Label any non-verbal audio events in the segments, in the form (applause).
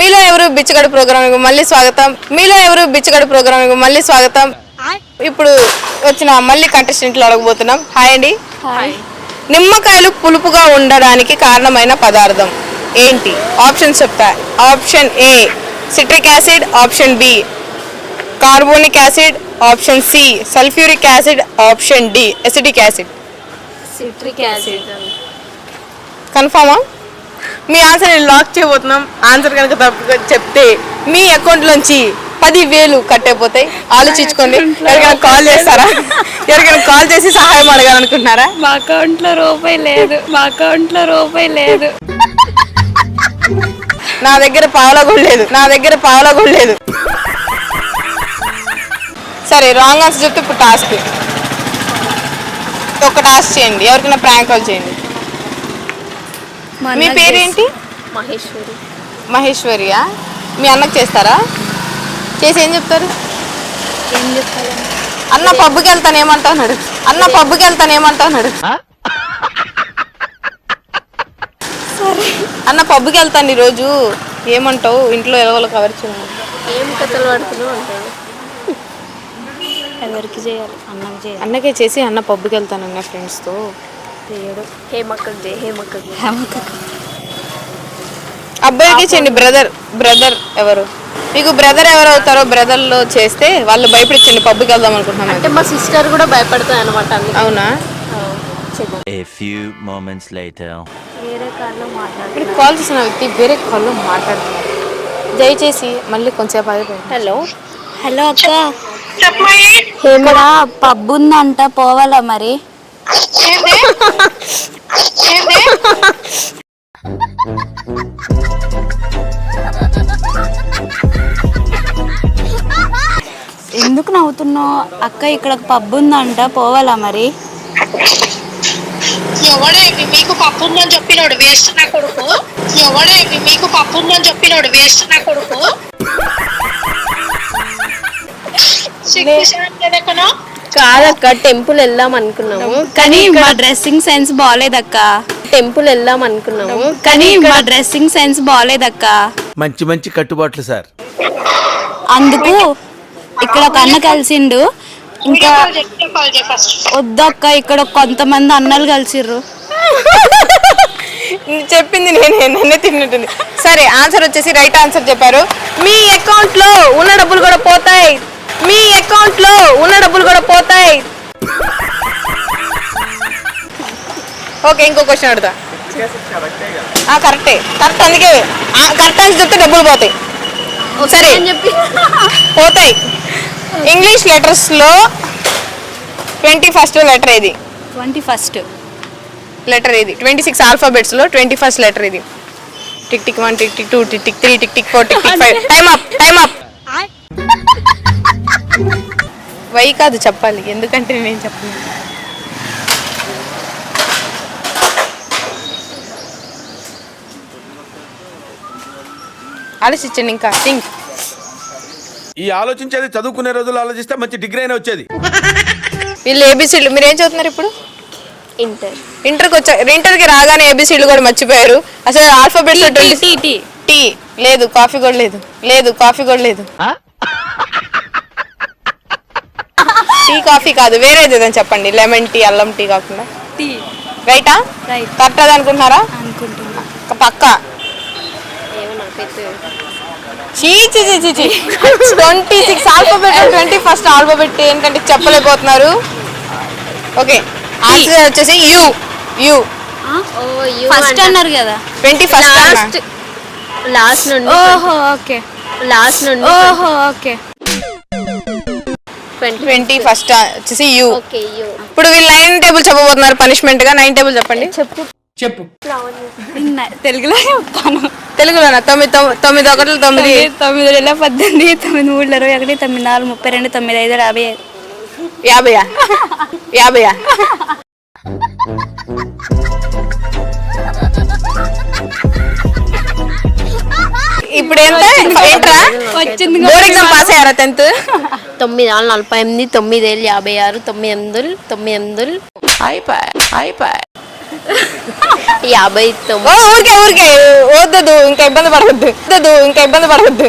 మీలో ఎవరు బిచ్చగడు ప్రోగ్రామ్ మళ్ళీ స్వాగతం. మీలో ఎవరు బిచ్చగడు ప్రోగ్రామ్ మళ్ళీ స్వాగతం. ఇప్పుడు వచ్చిన మళ్ళీ కంటెస్టెంట్లు అడగబోతున్నాం. హాయ్ అండి. నిమ్మకాయలు పులుపుగా ఉండడానికి కారణమైన పదార్థం ఏంటి? ఆప్షన్స్ చెప్తా. Option A citric acid. Option B carbonic acid. Option C sulphuric acid. Option D acidic acid. Citric acid. కన్ఫామా? మీ ఆన్సర్ లాక్ చేయబోతున్నాం. ఆన్సర్ కనుక తప్పుగా చెప్తే మీ అకౌంట్ లోంచి పదివేలు కట్టైపోతాయి ఆలోచించుకోండి. ఎవరికైనా కాల్ చేస్తారా? ఎవరికైనా కాల్ చేసి సహాయం అడగాలనుకుంటున్నారా? (laughs) మా అకౌంట్లో రూపాయి లేదు. మా అకౌంట్లో రూపాయి లేదు. నా దగ్గర పావలా కూడా లేదు. నా దగ్గర పావలా కూడా లేదు. సరే రాంగ్ ఆన్సర్ చెప్తే ఇప్పుడు టాస్క్ ఒక టాస్క్ చేయండి. ఎవరికైనా ప్రాంక్ కాల్ చేయండి. మీ పేరేంటి? మహేశ్వరి. మహేశ్వరియా మీ అన్నకు చేస్తారా? చేసి ఏం చెప్తారు? ఏం చెప్పాలని అన్న పబ్బుకి వెళ్తాను ఏమంటున్నాడు? అన్న పబ్బుకి వెళ్తాను ఏమంటున్నాడు? అన్న పబ్బుకి వెళ్తాను ఈరోజు. ఏమంటావు? ఇంట్లో ఎలవలు కవర్ ఏం కథలు పడుతున్నావు అంటాడు ఎవరికి చేయాలి? అన్నకి చేయాలి. అన్నకే చేసి అన్న పబ్బుకి వెళ్తాను అన్న ఫ్రెండ్స్తో చేయడు హేమక్కకి హేమక్కకి హేమక్కకి అబ్బాయికి చేయండి బ్రదర్ బ్రదర్ ఎవరు మీకు బ్రదర్ ఎవరు అవుతారో బ్రదర్లో చేస్తే వాళ్ళు భయపడించండి పబ్బుకి వెళ్దాం అనుకుంటున్నాం అంటే మా సిస్టర్ కూడా భయపడతాయి అనమాట అవునా A few moments later. వేరే కాల్లో మాట్లాడు ఇప్పుడు కాల్ చేసిన వ్యక్తి వేరే కాల్లో మాట్లాడుతున్నారు దయచేసి మళ్ళీ కొంచెంసేపు ఆగిపోయింది హలో హలో అక్క ఇక్కడ పబ్ ఉందంట పోవాలా మరి ఎందుకు నవ్వుతున్నావు? అక్క ఇక్కడ పబ్ ఉందంట పోవాలా మరి? ఎవడేమి? మీకు పప్పు ఉందని చెప్పినోడు వేస్ట్ నా కొడుకు. ఎవడేమి? మీకు పప్పు ఉందని చెప్పినోడు వేస్ట్ నా కొడుకు. సిగ్గుశాంతిదక్కనో కాదక్క టెంపుల్ వెళ్దాం అనుకున్నాము. కానీ మా డ్రెస్సింగ్ సెన్స్ బాగాలేదక్క టెంపుల్ వెళ్దాం అనుకున్నాము. కానీ మా డ్రెస్సింగ్ సెన్స్ బాగాలేదక్క మంచి మంచి కట్టుబాట్లు సార్. అందుకు ఇక్కడ ఒక అన్న కలిసిండు. ఇంకా వద్దక్క ఇక్కడ కొంతమంది అన్నలు కలిసిర్రు. (laughs) చెప్పింది నేనే నన్నే తిన్నట్టుంది సరే ఆన్సర్ వచ్చేసి రైట్ ఆన్సర్ చెప్పారు. మీ అకౌంట్లో ఉన్న డబ్బులు కూడా పోతాయి? అకౌంట్లో ఉన్న డబ్బులు కూడా పోతాయి. ఓకే ఇంకో క్వశ్చన్ అడుగుతా. ఆ, కరెక్టే కరెక్ట్ అందుకే కరెక్ట్ అని చెప్తే డబ్బులు పోతాయి. సరే. పోతాయి. ఇంగ్లీష్ లెటర్స్లో ట్వంటీ ఫస్ట్ లెటర్ ఇది ట్వంటీ ఫస్ట్ లెటర్ ఇది ట్వంటీ సిక్స్ ఆల్ఫాబెట్స్లో ట్వంటీ ఫస్ట్ లెటర్ ఇది tick tick one tick tick two tick tick three tick tick four tick tick five time up time up Y కాదు చెప్పాలి. ఎందుకంటే నేను చెప్పను. ఆలోచించండి ఇంకా థింక్ ఈ ఆలోచించేది చదువుకునే రోజులు ఆలోచిస్తే మంచి డిగ్రీ అయినా వచ్చేది. వీళ్ళు ఏబిసిడ్లు మీరు ఏం చదువుతున్నారు ఇప్పుడు? ఇంటర్ ఇంటర్కి వచ్చా ఇంటర్కి రాగానే ఏబిసిడ్లు కూడా మర్చిపోయారు. అసలు ఆల్ఫాబెట్స్ టీ టీ టీ లేదు కాఫీ కూడా లేదు. లేదు కాఫీ కూడా లేదు. టీ కాఫీ కాదు వేరేది ఏదని చెప్పండి. లెమన్ టీ అల్లం టీ కాకుండా. టీ రైటా రైట్ కరెక్ట్ అది అనుకుంటున్నారా? అనుకుంటున్నా. పక్క. ఏమో నాకైతే చీ చీ చీ చీ చీ. Twenty six alphabet twenty first alphabet ఏంటంటే చెప్పలేకపోతున్నారు. ఓకే ఆన్సర్ వచ్చేసి U U oh U first అన్నారు కదా. ట్వంటీ ఫస్ట్ లాస్ట్ లాస్ట్ నుండి ఓహో ఓకే. లాస్ట్ నుండి ఓహో ఓకే. ట్వంటీ ఫస్ట్ వచ్చేసి యూ ఓకే యు ఇప్పుడు వీళ్ళు నైన్ టేబుల్ చెప్పబోతున్నారు పనిష్మెంట్గా. నైన్ టేబుల్ చెప్పండి. చెప్పు. (laughs) తెలుగులో చెప్తాను. తెలుగులోనా? తొమ్మిది తొమ్మిది ఒకటి తొమ్మిది. తొమ్మిది వేల పద్దెనిమిది తొమ్మిది మూడు ఇరవై ఒకటి తొమ్మిది నాలుగు ముప్పై రెండు తొమ్మిది ఐదు యాభై. ఐదు యాభైయా? యాభైయా? (laughs) ఇప్పుడు ఏంట్రా? వచ్చింది. బోర్డ్ ఎగ్జామ్ పాస్ అయ్యారా టెన్త్ (laughs) తొమ్మిది నాలుగు నలభై ఎనిమిది తొమ్మిది ఏళ్ళు యాభై ఆరు తొమ్మిది ఎనిమిది తొమ్మిది ఎనిమిది. యాభై ఓ ఊరికే ఊరికే. వద్దదు ఇంకా ఇబ్బంది పడవద్దు. వద్దదు ఇంకా ఇబ్బంది పడవద్దు.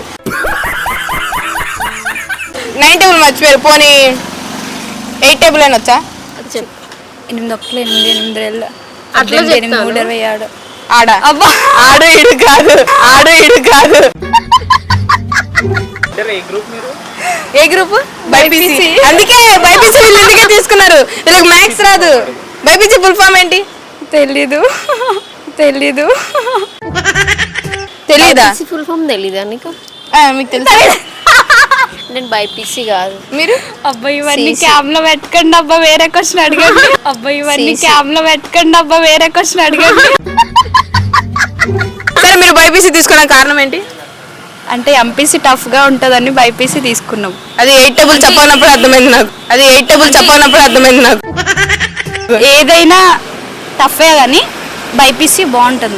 నైన్ టేబుల్ మర్చిపోయారు పోనీ. ఎయిట్ టేబుల్ అయినా వచ్చా? ఎనిమిది ఒకటి ఎనిమిది ఎనిమిది రెండు అట్లా పద్దెనిమిది, ఎనిమిది చెప్తాను. మూడు ఇరవై ఆడు? ఆడ ఆడు ఇడు కాదు. ఆడు ఇడు కాదు. ఏ గ్రూప్ బైపీసీ. అందుకే బైపీసీ వీళ్ళు ఎందుకే తీసుకున్నారు. వీళ్ళకి మ్యాథ్స్ రాదు. బైపీసీ ఫుల్ ఫామ్ ఏంటి? తెలీదు. తెలీదు. తెలీదా? ఫుల్ ఫామ్ తెలీదా నీకు? ఆ, మీకు తెలుసా. నేను బైపీసీ కాదు. మీరు? అబ్బాయి ఇవన్నీ. క్యామ్లో పెట్టుకోండి అబ్బా వేరే క్వశ్చన్ అడగండి. అబ్బాయి ఇవన్నీ. క్యామ్లో పెట్టుకోండి అబ్బా వేరే క్వశ్చన్ అడగండి. సరే మీరు బైపీసీ తీసుకోవడానికి కారణం ఏంటి? అంటే ఎంపీసీ టఫ్గా ఉంటదని బైపీసీ తీసుకున్నాం. అది ఎయిట్ టేబుల్ చెప్పనప్పుడు అర్థమైంది నాకు. అది ఎయిట్ టేబుల్ చెప్పనప్పుడు అర్థమైంది నాకు. ఏదైనా టఫే కానీ బైపీసీ బాగుంటుంది.